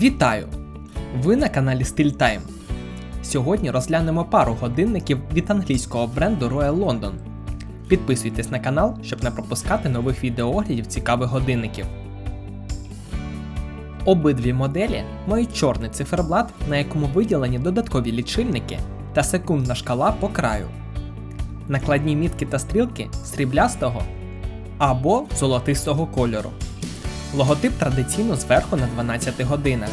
Вітаю! Ви на каналі Style Time. Сьогодні розглянемо пару годинників від англійського бренду Royal London. Підписуйтесь на канал, щоб не пропускати нових відеооглядів цікавих годинників. Обидві моделі мають чорний циферблат, на якому виділені додаткові лічильники та секундна шкала по краю. Накладні мітки та стрілки сріблястого або золотистого кольору. Логотип традиційно зверху на 12 годинах.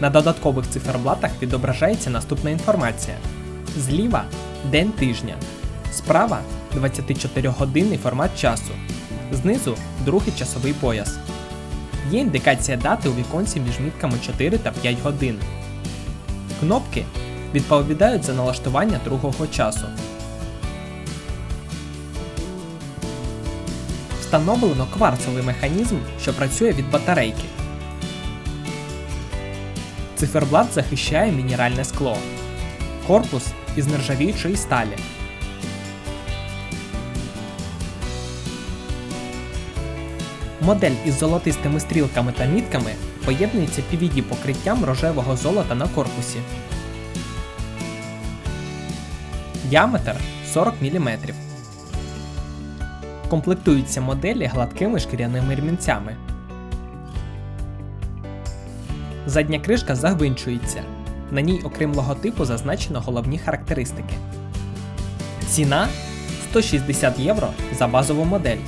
На додаткових циферблатах відображається наступна інформація: зліва день тижня, справа 24-годинний формат часу, знизу другий часовий пояс. Є індикація дати у віконці між мітками 4 та 5 годин. Кнопки відповідають за налаштування другого часу. Встановлено кварцовий механізм, що працює від батарейки. Циферблат захищає мінеральне скло. Корпус із нержавіючої сталі. Модель із золотистими стрілками та мітками поєднується PVD покриттям рожевого золота на корпусі. Діаметр 40 мм. Комплектуються моделі гладкими шкіряними ремінцями. Задня кришка загвинчується. На ній, окрім логотипу, зазначено головні характеристики. Ціна 160 євро за базову модель.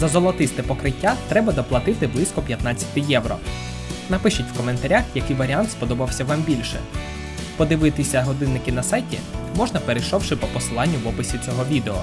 За золотисте покриття треба доплатити близько 15 євро. Напишіть в коментарях, який варіант сподобався вам більше. Подивитися годинники на сайті можна перейшовши по посиланню в описі цього відео.